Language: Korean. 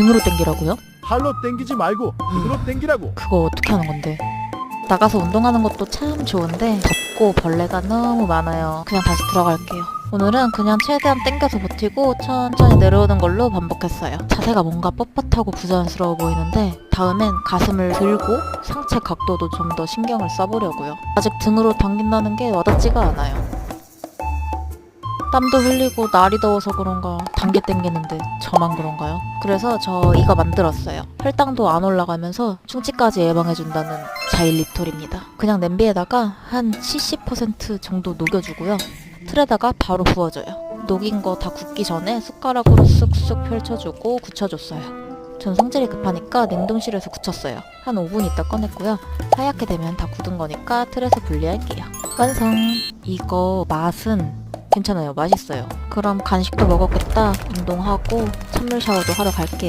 등으로 당기라고요? 팔로 땡기지 말고 등으로 땡기라고. 그거 어떻게 하는 건데? 나가서 운동하는 것도 참 좋은데 덥고 벌레가 너무 많아요. 그냥 다시 들어갈게요. 오늘은 그냥 최대한 당겨서 버티고 천천히 내려오는 걸로 반복했어요. 자세가 뭔가 뻣뻣하고 부자연스러워 보이는데 다음엔 가슴을 들고 상체 각도도 좀 더 신경을 써보려고요. 아직 등으로 당긴다는 게 와닿지가 않아요. 땀도 흘리고 날이 더워서 그런가 당겨 당기는데 저만 그런가요? 그래서 저 이거 만들었어요. 혈당도 안 올라가면서 충치까지 예방해준다는 자일 리톨입니다. 그냥 냄비에다가 한 70% 정도 녹여주고요. 틀에다가 바로 부어줘요. 녹인 거 다 굳기 전에 숟가락으로 쓱쓱 펼쳐주고 굳혀줬어요. 전 성질이 급하니까 냉동실에서 굳혔어요. 한 5분 있다 꺼냈고요. 하얗게 되면 다 굳은 거니까 틀에서 분리할게요. 완성! 이거 맛은 괜찮아요. 맛있어요. 그럼 간식도 먹었겠다. 운동하고 찬물 샤워도 하러 갈게요.